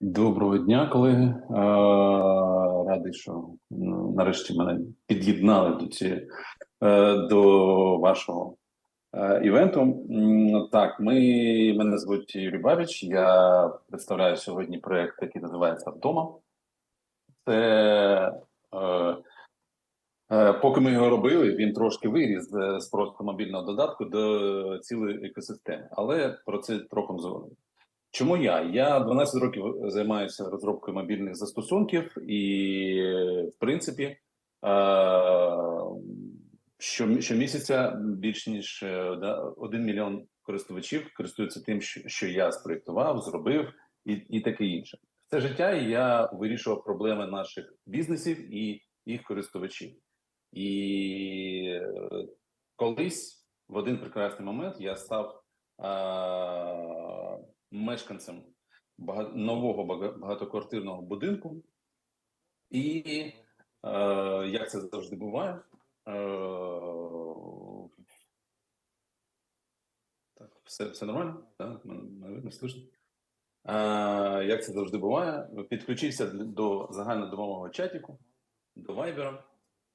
Доброго дня, колеги. Радий, що ну, нарешті мене під'єднали до е, до вашого е, івенту. Так, ми мене звуть Юрій Бабіч. Я представляю сьогодні проєкт, який називається Вдома. Це е, поки ми його робили, він трошки виріс з, просто мобільного додатку до цілої екосистеми, але про це трохи. Чому я? Я 12 років займаюся розробкою мобільних застосунків, і в принципі, е, що, щомісяця більш ніж е, 1 мільйон користувачів користуються тим, що, я спроєктував, зробив і, і таке інше. Все життя я вирішував проблеми наших бізнесів і їх користувачів. І е, колись в один прекрасний момент я став. Мешканцем нового багатоквартирного будинку, і е, як це завжди буває, е, так, все, все нормально? Так, мене видно, слышно? Е, як це завжди буває, підключився до загальнодомового чатіку, до Вайбера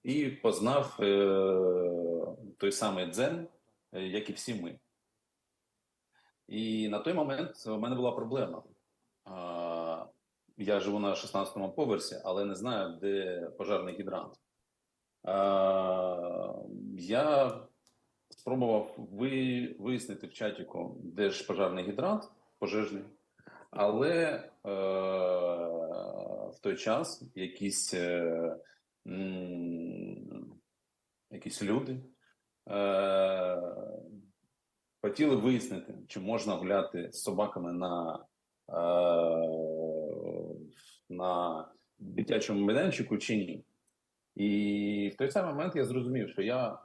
і познав той самий дзен, як і всі ми. І на той момент у мене була проблема. Я живу на 16-му поверсі, але не знаю, де пожарний гідрант. Я спробував вияснити в чатіку, де ж пожарний гідрант пожежний, але е, в той час якісь, е, якісь люди. Хотіли вияснити, чи можна гуляти з собаками на, е, на дитячому майданчику чи ні. І в той самий момент я зрозумів, що я,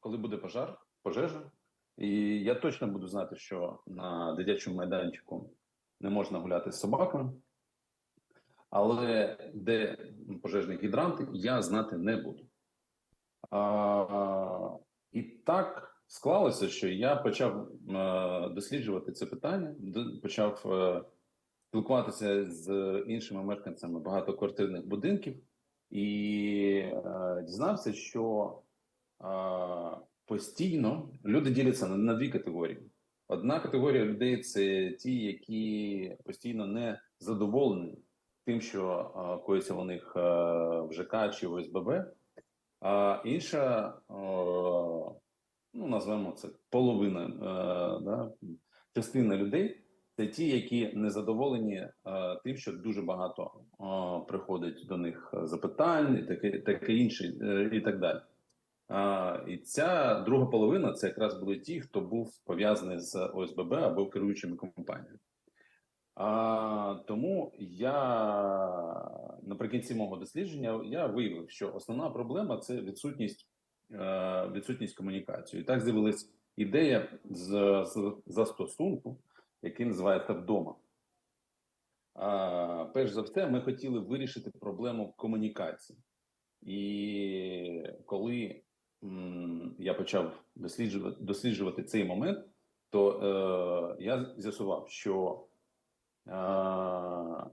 коли буде пожар, пожежа, і я точно буду знати, що на дитячому майданчику не можна гуляти з собаками, але де пожежні гідранти, я знати не буду. А, і так склалося, що я почав е, досліджувати це питання, почав е, спілкуватися з іншими мешканцями багатоквартирних будинків і е, дізнався, що постійно люди діляться на, дві категорії. Одна категорія людей це ті, які постійно не задоволені тим, що коїться у них в ЖК чи в ОСББ. А інша, ну назвемо це половина, е, да, частина людей це ті, які не задоволені е, тим, що дуже багато е, приходить до них запитань, і таке, таке інше, е, і так далі. А, і ця друга половина це якраз були ті, хто був пов'язаний з ОСББ або керуючими компаніями. А, тому я наприкінці мого дослідження я виявив, що основна проблема це відсутність, е, відсутність комунікації. І так з'явилась ідея з, з застосунку, який називається вдома. А, перш за все, ми хотіли вирішити проблему комунікації. І коли м, я почав досліджувати, досліджувати цей момент, то е, я з'ясував, що а,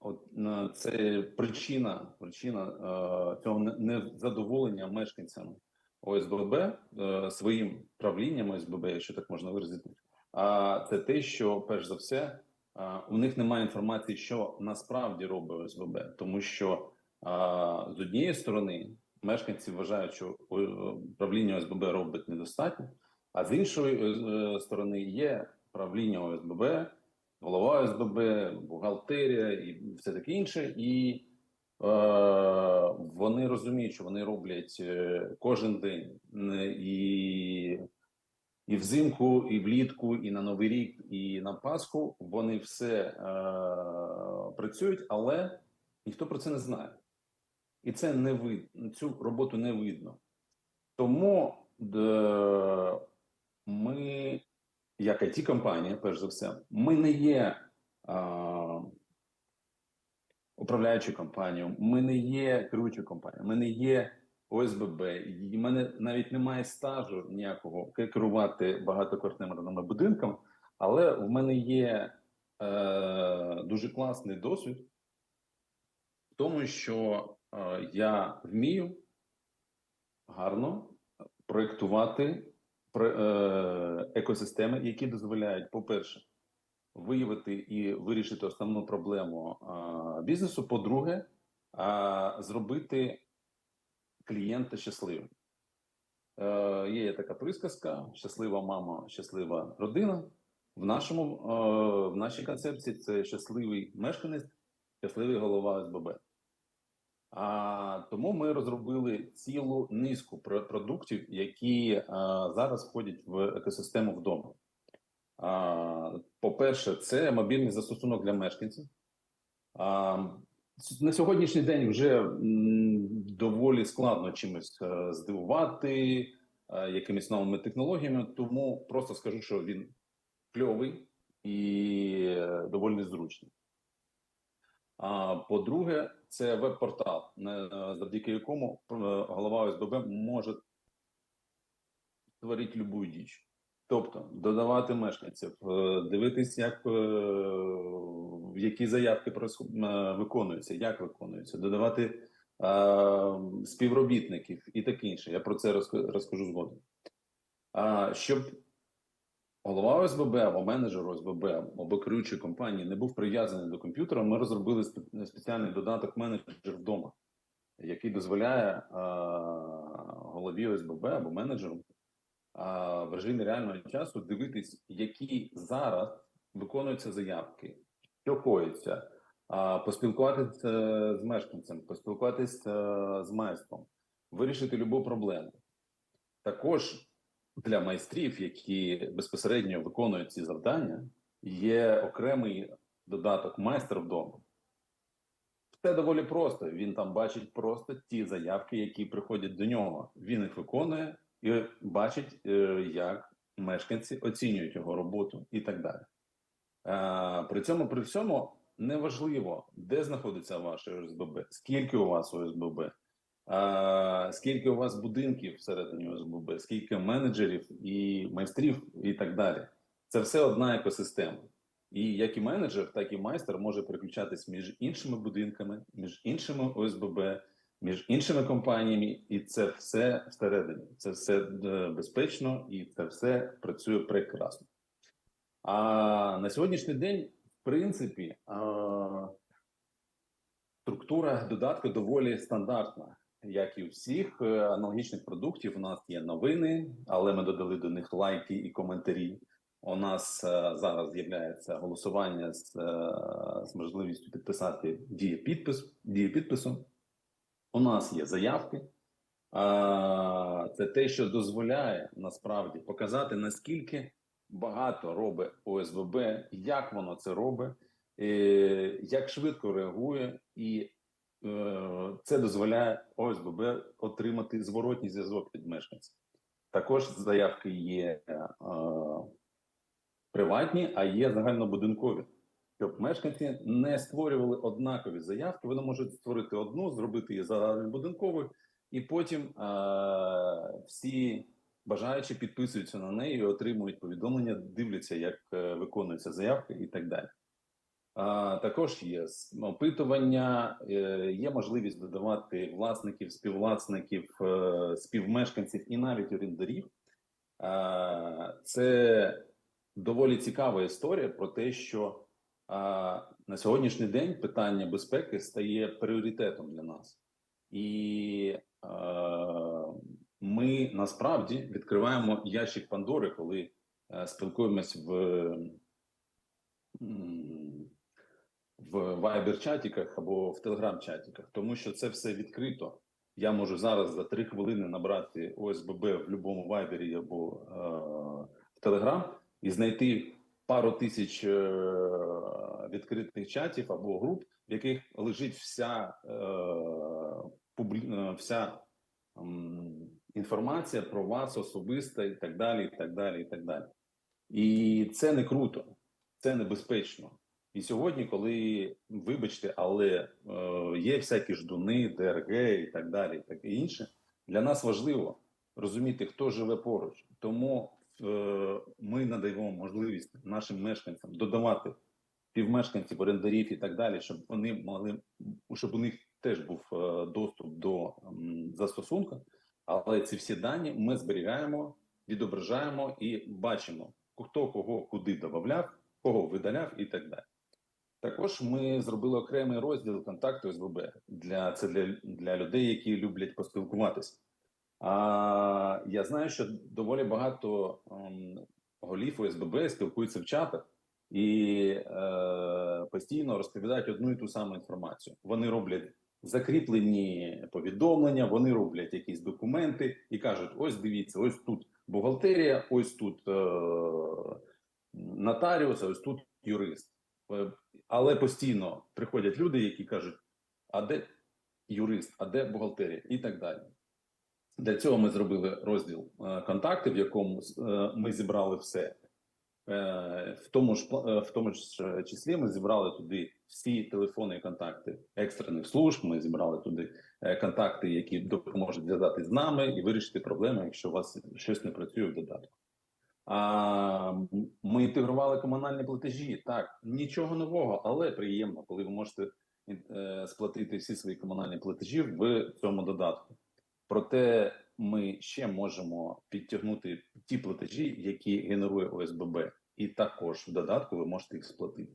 От е, це причина, причина е, цього незадоволення мешканцями ОСББ е, своїм правлінням ОСББ, якщо так можна виразити. А це те, що перш за все е, у них немає інформації, що насправді робить ОСББ, тому що е, з однієї сторони мешканці вважають, що е, правління ОСББ робить недостатньо, а з іншої е, сторони є правління ОСББ голова СББ, бухгалтерія і все таке інше. І е, вони розуміють, що вони роблять е, кожен день Е, і, і взимку, і влітку, і на Новий рік, і на Пасху. Вони все е, працюють, але ніхто про це не знає. І це не видно, цю роботу не видно. Тому е, ми як it компанія перш за все, ми не є а, управляючою компанією, ми не є керуючою компанією, ми не є ОСББ. І в мене навіть немає стажу ніякого керувати багатоквартирними будинками, але в мене є е, дуже класний досвід в тому, що е, я вмію гарно проєктувати про- е, екосистеми, які дозволяють, по-перше, виявити і вирішити основну проблему е, бізнесу. По-друге, е, зробити клієнта щасливим. Е, є така присказка: щаслива мама, щаслива родина. В нашому е, в нашій концепції це щасливий мешканець, щасливий голова СББ. А тому ми розробили цілу низку продуктів, які е, зараз входять в екосистему вдома. А, По-перше, це мобільний застосунок для мешканців. А, на сьогоднішній день вже доволі складно чимось е, здивувати е, якимись новими технологіями, тому просто скажу, що він кльовий і е, доволі зручний. А по-друге, це веб-портал, завдяки якому е, голова ОСББ може творити любу діч. Тобто додавати мешканців, е, дивитись, як е, які заявки е, виконуються, як виконуються, додавати е, співробітників і таке інше. Я про це розкажу згодом. Щоб голова ОСББ або менеджер ОСББ або керуючої компанії не був прив'язаний до комп'ютера, ми розробили спеціальний додаток менеджер вдома, який дозволяє е, голові ОСББ або менеджеру а, в режимі реального часу дивитись, які зараз виконуються заявки, що коїться, а, поспілкуватися з мешканцем, поспілкуватися з майстром, вирішити любу проблему. Також для майстрів, які безпосередньо виконують ці завдання, є окремий додаток майстер вдома. Все доволі просто. Він там бачить просто ті заявки, які приходять до нього. Він їх виконує і бачить, е, як мешканці оцінюють його роботу і так далі. Е, При цьому, при всьому, неважливо, де знаходиться ваше ОСББ, скільки у вас ОСББ, скільки у вас будинків всередині ОСББ, скільки менеджерів і майстрів, і так далі. Це все одна екосистема. І як і менеджер, так і майстер може переключатись між іншими будинками, між іншими ОСББ, між іншими компаніями, і це все всередині. Це все е, безпечно і це все працює прекрасно. А на сьогоднішній день, в принципі, структура додатку доволі стандартна. Як і всіх е, аналогічних продуктів, у нас є новини, але ми додали до них лайки і коментарі. У нас е, зараз з'являється голосування з, е, з можливістю підписати дію підпис. У нас є заявки. Це те, що дозволяє насправді показати, наскільки багато робить ОСББ, як воно це робить, як швидко реагує, і це дозволяє ОСББ отримати зворотній зв'язок від мешканців. Також заявки є е, приватні, а є загальнобудинкові. Щоб мешканці не створювали однакові заявки, вони можуть створити одну, зробити її загальнобудинковою, і потім е, всі бажаючі підписуються на неї, і отримують повідомлення, дивляться, як е, виконується заявка і так далі. Також є опитування, е, є можливість додавати власників, співвласників, е, співмешканців і навіть орендарів. Це доволі цікава історія про те, що на сьогоднішній день питання безпеки стає пріоритетом для нас, і ми насправді відкриваємо ящик Пандори, коли е, спілкуємось в, в Viber-чатіках або в Telegram-чатіках, тому що це все відкрито. Я можу зараз за три хвилини набрати ОСББ в будь-якому Вайбері або е, в Telegram і знайти пару тисяч е, відкритих чатів або груп, в яких лежить вся, е, публі... е, вся м, інформація про вас особисто і так далі, і так далі, і так далі. І це не круто, це небезпечно. І сьогодні, коли, вибачте, але е, є всякі ждуни, ДРГ і так далі, і таке інше, для нас важливо розуміти, хто живе поруч. Тому е, ми надаємо можливість нашим мешканцям додавати співмешканців, орендарів і так далі, щоб вони могли, щоб у них теж був е, доступ до м, застосунку. Але ці всі дані ми зберігаємо, відображаємо і бачимо, хто кого куди додавав, кого видаляв і так далі. Також ми зробили окремий розділ контакту СББ для це для, для людей, які люблять поспілкуватися. А я знаю, що доволі багато ем, голів ОСББ спілкуються в чатах і е, постійно розповідають одну і ту саму інформацію. Вони роблять закріплені повідомлення, вони роблять якісь документи і кажуть: ось дивіться, ось тут бухгалтерія, ось тут е, нотаріус, ось тут юрист. Е, Але постійно приходять люди, які кажуть: а де юрист, а де бухгалтерія, і так далі. Для цього ми зробили розділ е, контакти, в якому е, ми зібрали все. В тому ж в тому ж числі ми зібрали туди всі телефонні контакти екстрених служб. Ми зібрали туди контакти, які допоможуть зв'язати з нами і вирішити проблеми, якщо у вас щось не працює в додатку. А ми інтегрували комунальні платежі. Так, нічого нового, але приємно, коли ви можете е, сплатити всі свої комунальні платежі в цьому додатку. Проте ми ще можемо підтягнути ті платежі, які генерує ОСББ, і також в додатку ви можете їх сплатити.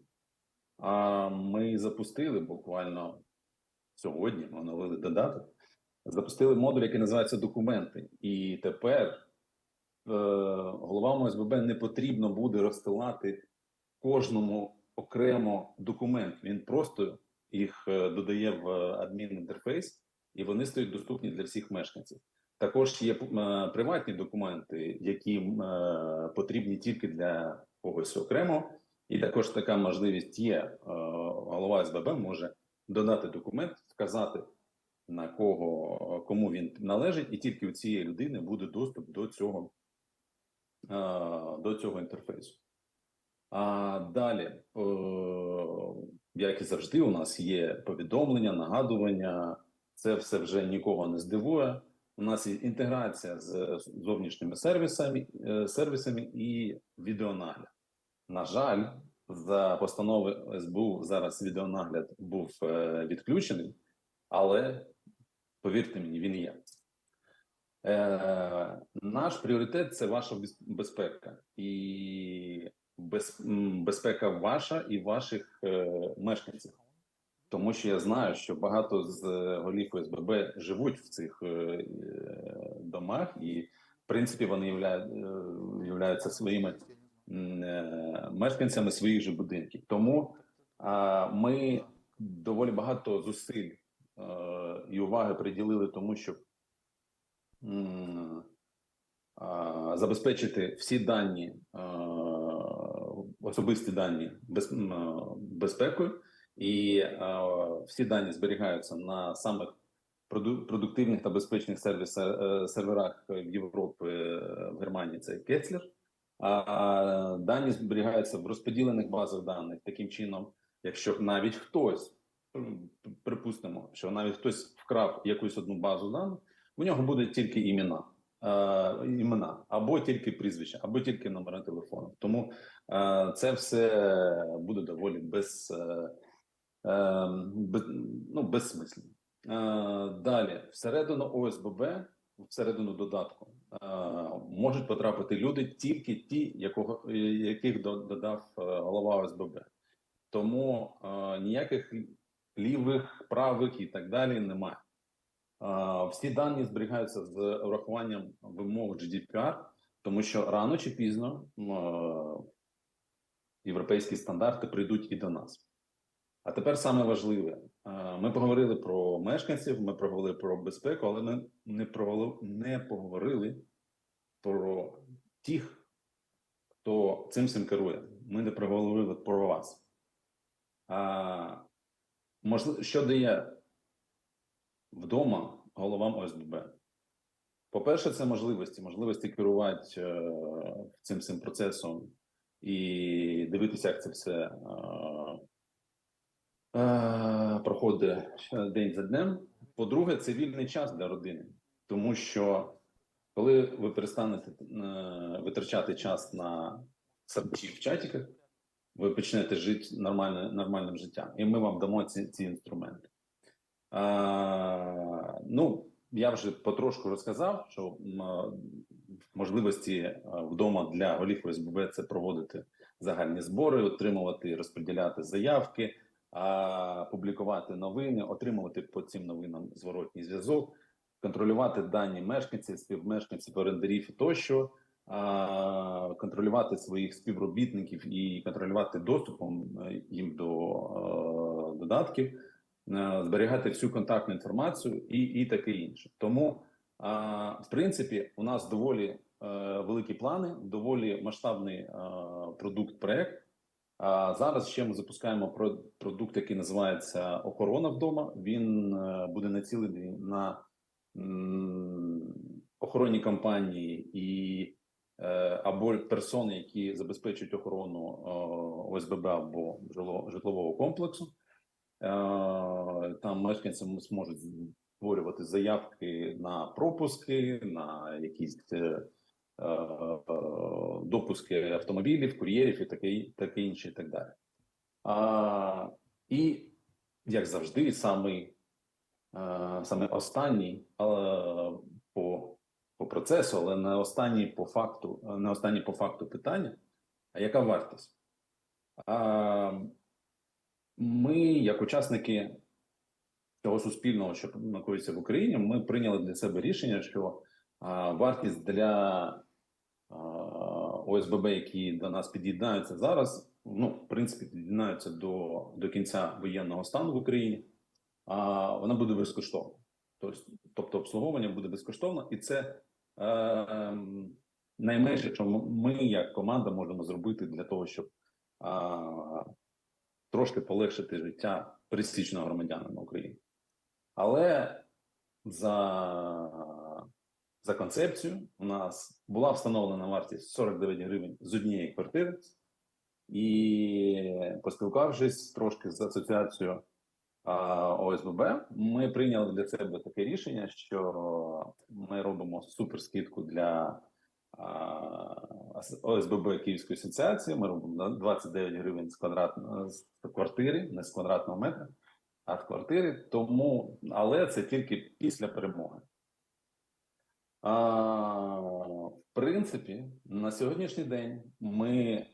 А ми запустили буквально сьогодні, оновили додаток, запустили модуль, який називається документи. І тепер головам ОСББ не потрібно буде розсилати кожному окремо документ. Він просто їх е, додає в адмінінтерфейс, і вони стають доступні для всіх мешканців. Також є е, приватні документи, які е, потрібні тільки для когось окремо, і також така можливість є. Е, голова СББ може додати документ, вказати на кого кому він належить, і тільки у цієї людини буде доступ до цього, е, до цього інтерфейсу. А далі, е, як і завжди, у нас є повідомлення, нагадування. Це все вже нікого не здивує. У нас є інтеграція з зовнішніми сервісами, е, сервісами і відеонагляд. На жаль, за постанови СБУ зараз відеонагляд був е, відключений, але повірте мені, він є. Е, наш пріоритет це ваша безпека і без, безпека ваша і ваших е, мешканців. Тому що я знаю, що багато з е, голів ОСББ живуть в цих е, е, домах, і в принципі вони явля... е, являються своїми е, мешканцями своїх же будинків. Тому а, ми доволі багато зусиль е, і уваги приділили тому, щоб забезпечити всі дані, особисті дані безпекою, і всі дані зберігаються на самих продуктивних та безпечних е, серверах в Європі, е, в Германії це Кетслер. А дані зберігаються в розподілених базах даних таким чином, якщо навіть хтось, припустимо, що навіть хтось вкрав якусь одну базу даних, у нього будуть тільки імена, е, імена або тільки прізвища, або тільки номери телефону. Тому е, це все буде доволі без, е, е, без, ну, безсмислено. Е, далі, всередину ОСББ, всередину додатку, е, можуть потрапити люди тільки ті, якого, е, яких до- додав голова ОСББ. Тому е, ніяких лівих, правих і так далі немає. Всі дані зберігаються з урахуванням вимог GDPR, тому що рано чи пізно європейські стандарти прийдуть і до нас. А тепер саме важливе: ми поговорили про мешканців, ми поговорили про безпеку, але ми не про не поговорили про тих, хто цим всім керує. Ми не проговорили про вас. А, можливо, що дає вдома головам ОСББ? По-перше, це можливості, можливості керувати е, цим всім процесом і дивитися, як це все е, е, проходить день за днем. По-друге, це вільний час для родини, тому що коли ви перестанете е, витрачати час на сапчі в чатіках, ви почнете жити нормальне, нормальним життям, і ми вам дамо ці, ці інструменти. Ну, я вже потрошку розказав, що можливості вдома для голів ОСББ це проводити загальні збори, отримувати розподіляти заявки, публікувати новини, отримувати по цим новинам зворотній зв'язок, контролювати дані мешканців, співмешканців, орендарів тощо, контролювати своїх співробітників і контролювати доступом е, їм до е, додатків, е, зберігати всю контактну інформацію і, і таке інше. Тому, в принципі, у нас доволі е, великі плани, доволі масштабний е, продукт проект. Зараз ще ми запускаємо про- продукт, який називається Охорона вдома. Він е, буде націлений на охоронні компанії і е, або персони, які забезпечують охорону е, ОСББ або житлового комплексу. Е, Там мешканці зможуть створювати заявки на пропуски, на якісь е, е, допуски автомобілів, кур'єрів і таке, таке інше, і так далі. А, і, як завжди, самий, е, саме останній по, по процесу, але не останній по факту, не останній по факту питання, а яка вартість? А, ми, як учасники цього суспільного, що знаходиться в Україні, ми прийняли для себе рішення, що а, вартість для а, ОСББ, які до нас під'єднаються зараз, ну, в принципі, під'єднаються до, до кінця воєнного стану в Україні, а вона буде безкоштовна. Тобто, обслуговування буде безкоштовно, і це е, ем, найменше, що ми, як команда, можемо зробити для того, щоб а, трошки полегшити життя пересічного громадянина України. Але за, за концепцію у нас була встановлена вартість 49 гривень з однієї квартири, і поспілкувавшись трошки з асоціацією ОСББ, ми прийняли для себе таке рішення, що ми робимо суперскидку для ОСББ Київської асоціації. Ми робимо на 29 гривень з квадратної з квартири, не з квадратного метра, а з квартири. Тому, але це тільки після перемоги. А, в принципі, на сьогоднішній день ми е,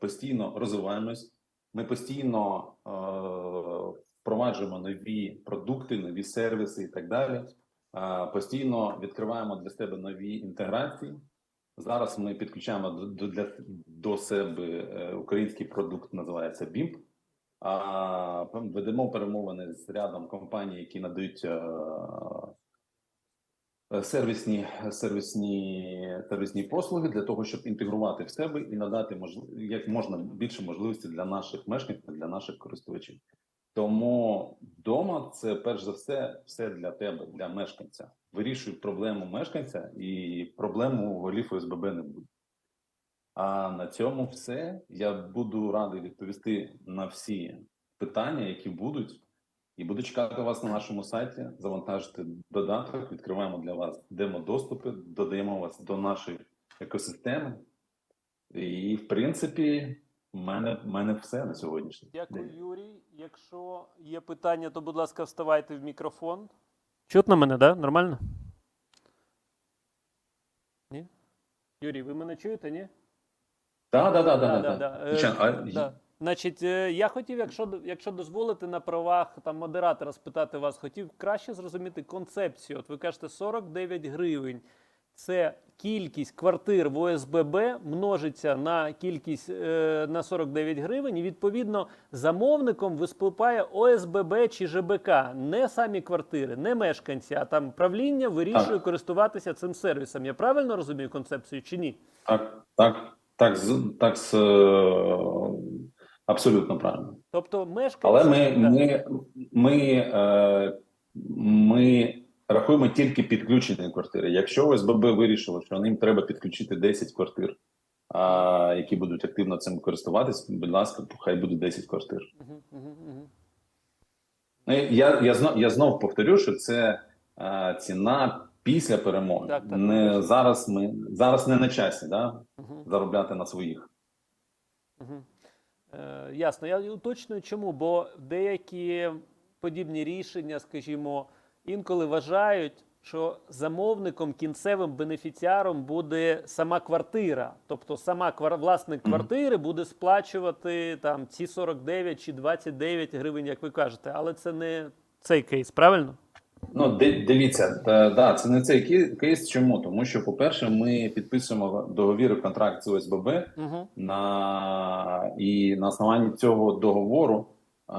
постійно розвиваємось, ми постійно е, впроваджуємо нові продукти, нові сервіси і так далі. Постійно відкриваємо для себе нові інтеграції. Зараз ми підключаємо до, для, до себе е, український продукт, називається. А ведемо перемовини з рядом компаній, які надають е, е, сервісні, сервісні, сервісні послуги для того, щоб інтегрувати в себе і надати можли- як можна більше можливостей для наших мешканців, для наших користувачів. Тому вдома це перш за все все для тебе, для мешканця. Вирішуй проблему мешканця і проблему голів ОСББ не буде. А на цьому все. Я буду радий відповісти на всі питання, які будуть, і буду чекати вас на нашому сайті. Завантажити додаток, відкриваємо для вас демо-доступи, додаємо вас до нашої екосистеми. І, в принципі, мене, мене все на сьогоднішній Дякую. Юрій. Якщо є питання, то, будь ласка, вставайте в мікрофон. Чутно мене, да? Нормально? Ні? Юрій, ви мене чуєте, ні? Так, так, так, так. Значить, е, я хотів, якщо, якщо дозволите на правах там, модератора спитати вас, хотів краще зрозуміти концепцію. От ви кажете 49 гривень. Це кількість квартир в ОСББ множиться на кількість е, на 49 гривень, і відповідно замовником виступає ОСББ чи ЖБК, не самі квартири, не мешканці, а там правління вирішує Так. користуватися цим сервісом. Я правильно розумію концепцію чи ні? Так, так, так, з- так, з, е, абсолютно правильно. Тобто мешканці Але ми, ми, ми, е, ми рахуємо тільки підключені квартири. Якщо ОСББ вирішило, що їм треба підключити 10 квартир, а, які будуть активно цим користуватись, будь ласка, хай буде 10 квартир. Ну, Я, я, знов, я знов повторю, що це е, ціна після перемоги. Так, так, не конечно. зараз ми зараз не на часі, да, Мгм. заробляти на своїх. Мгм. Е, ясно. Я уточнюю, чому, бо деякі подібні рішення, скажімо, інколи вважають, що замовником, кінцевим бенефіціаром буде сама квартира. Тобто сама квар... власник квартири буде сплачувати там ці 49 чи 29 гривень, як ви кажете. Але це не цей кейс, правильно? Ну, дивіться, та, да, це не цей кейс. Чому? Тому що, по-перше, ми підписуємо договір і контракт з ОСББ Угу. на і на основанні цього договору е,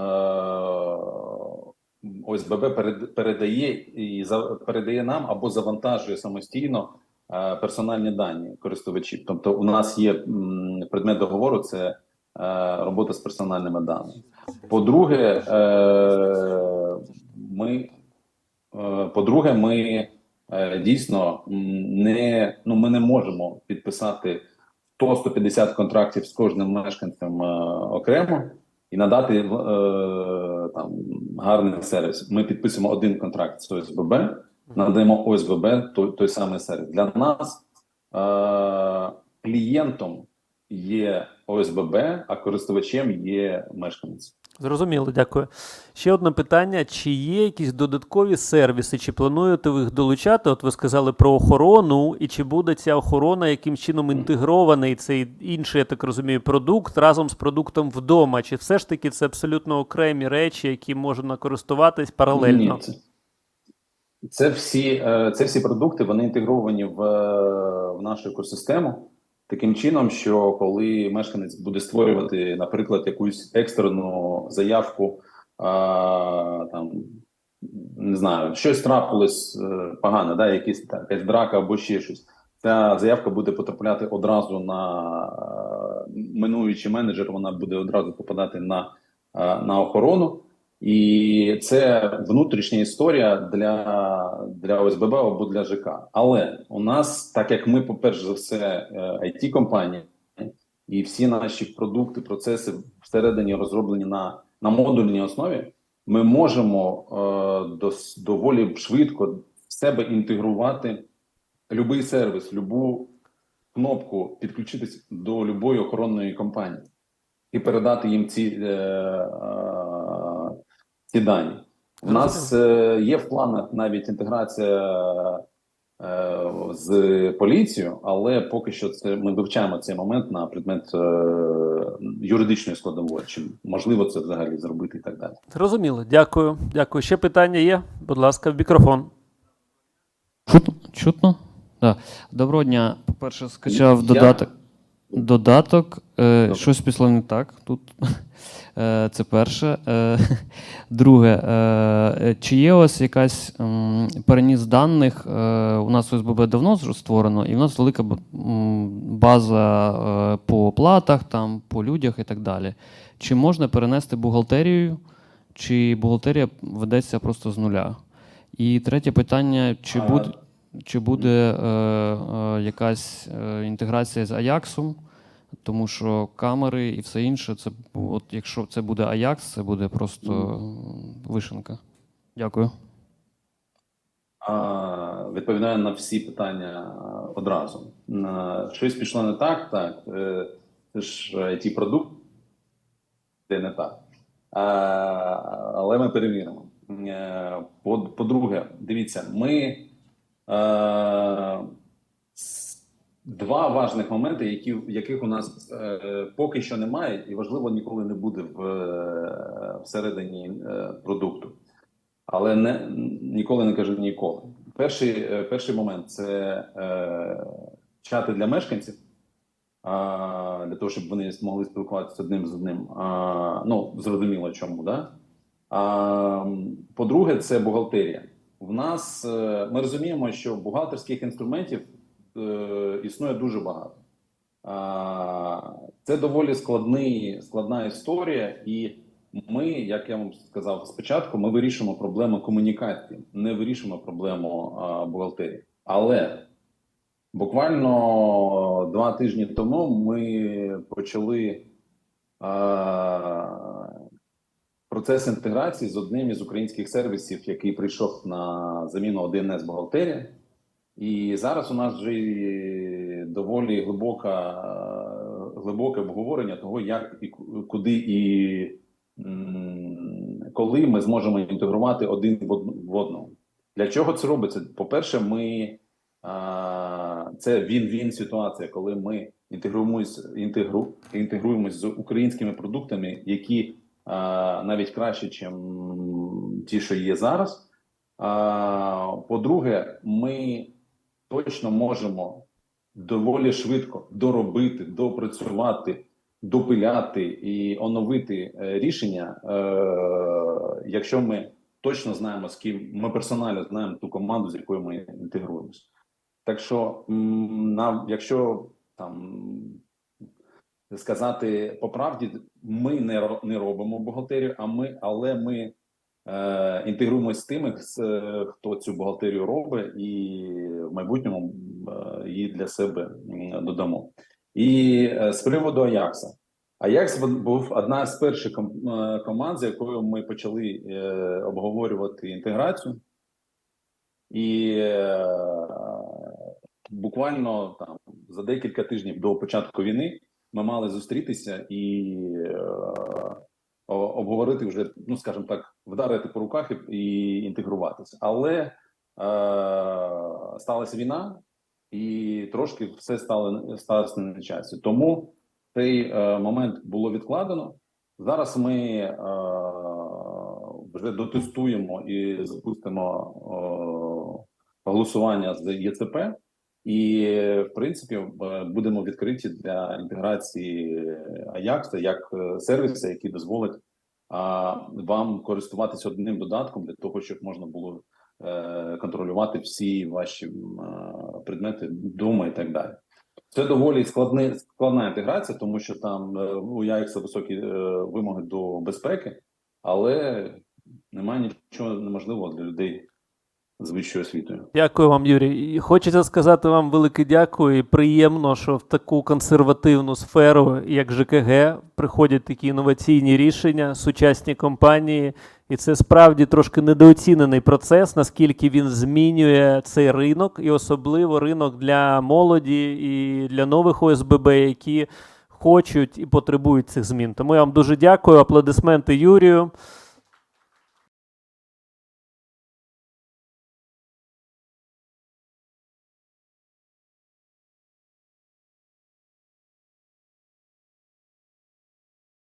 ОСББ перед, передає і передає нам або завантажує самостійно е, персональні дані користувачів. Тобто, у нас є предмет договору це е, робота з персональними даними. По-друге, е, ми По-друге, ми дійсно не ну ми не можемо підписати 100-150 контрактів з кожним мешканцем окремо і надати там гарний сервіс. Ми підписуємо один контракт з ОСББ, надаємо ОСББ той, той самий сервіс. Для нас е, клієнтом є ОСББ, а користувачем є мешканець. Зрозуміло, дякую. Ще одне питання: чи є якісь додаткові сервіси, чи плануєте ви їх долучати? От ви сказали про охорону, і чи буде ця охорона яким чином інтегрований цей інший, я так розумію, продукт разом з продуктом вдома? Чи все ж таки це абсолютно окремі речі, які можна користуватись паралельно? Ні, це, це всі е, це всі продукти вони інтегровані в, е, в нашу екосистему. Таким чином, що коли мешканець буде створювати, наприклад, якусь екстрену заявку, а, там не знаю, щось трапилось е, погане, да, якісь та, якась драка або ще щось. Ця заявка буде потрапляти одразу на е, минуючий менеджер. Вона буде одразу попадати на, е, на охорону. І це внутрішня історія для, для ОСББ або для ЖК. Але у нас, так як ми, по-перше за все, it компанія і всі наші продукти, процеси всередині розроблені на, на модульній основі, ми можемо е, дос, доволі швидко в себе інтегрувати будь-який сервіс, любу кнопку підключитись до будь-якої охоронної компанії і передати їм ці, е, е, ці дані. У нас е, є в планах навіть інтеграція е, з поліцією, але поки що це ми вивчаємо цей момент на предмет е, юридичної складової, чи можливо це взагалі зробити і так далі. Зрозуміло, дякую. Дякую. Ще питання є? Будь ласка, в мікрофон. Чутно? Чутно? Да. Доброго дня. По-перше, скачав Я- додаток. Додаток. Е, щось пішло не так тут. Е, це перше. Е, друге, е, чи є у вас якась м, переніс даних? Е, у нас ОСББ давно створено, і в нас велика м, база е, по оплатах, там, по людях і так далі. Чи можна перенести бухгалтерію, чи бухгалтерія ведеться просто з нуля? І третє питання: чи буде. Чи буде е, е, якась е, інтеграція з Аяксом? Тому що камери і все інше, це от якщо це буде Аякс, це буде просто вишенка. Дякую. А, відповідаю на всі питання одразу. Щось пішло не так, так. е, Це ж it продукт, де не так. А, але ми перевіримо. Е, по- По-друге, дивіться, ми е, два важних моменти, які, яких у нас е, поки що немає, і важливо ніколи не буде в, е, всередині е, продукту. Але не ніколи не кажу ніколи. Перший, е, перший момент це е, чати для мешканців, для того, щоб вони змогли спілкуватися одним з одним. Ну, зрозуміло чому, да? По-друге, це бухгалтерія. В нас е, ми розуміємо, що бухгалтерських інструментів е, існує дуже багато. Це доволі складний, складна історія, і ми, як я вам сказав спочатку, ми вирішуємо проблему комунікації, не вирішуємо проблему бухгалтерії. Але буквально два тижні тому ми почали процес інтеграції з одним із українських сервісів, який прийшов на заміну 1С бухгалтерія. І зараз у нас вже доволі глибока, глибоке обговорення того, як і куди і коли ми зможемо інтегрувати один в од- одного. Для чого це робиться? По-перше, ми це він-він ситуація, коли ми інтегруємось, інтегру, інтегруємось з українськими продуктами, які навіть краще, ніж ті, що є зараз. По-друге, ми точно можемо доволі швидко доробити, допрацювати, допиляти і оновити е, рішення, е, якщо ми точно знаємо, з ким ми персонально знаємо ту команду, з якою ми інтегруємося. Так що, нам, якщо там сказати по правді, ми не, не робимо бухгалтерію, а ми, але ми е, інтегруємося з тими, е, хто цю бухгалтерію робить, і в майбутньому е, її для себе додамо. І е, з приводу Аякса. Аякс був одна з перших е, команд, з якою ми почали е, обговорювати інтеграцію. І е, буквально там за декілька тижнів до початку війни ми мали зустрітися і е, обговорити вже, ну скажімо так, вдарити по руках і, і інтегруватися. Але е, сталася війна, і трошки все стало сталося на часі. Тому цей е, момент було відкладено. Зараз ми е, вже дотестуємо і запустимо е, голосування з ЄЦП, і в принципі е, будемо відкриті для інтеграції Аякса як е, сервіса, який дозволить вам користуватися одним додатком для того, щоб можна було е, контролювати всі ваші е, предмети вдома і так далі. Це доволі складне, складна інтеграція, тому що там е, у Яйкса високі е, вимоги до безпеки, але немає нічого неможливого для людей з вищою освітою. Дякую вам, Юрій. І Хочеться сказати вам велике дякую. І приємно, що в таку консервативну сферу, як ЖКГ, приходять такі інноваційні рішення, сучасні компанії. І це справді трошки недооцінений процес, наскільки він змінює цей ринок, і особливо ринок для молоді і для нових ОСББ, які хочуть і потребують цих змін. Тому я вам дуже дякую. Аплодисменти Юрію.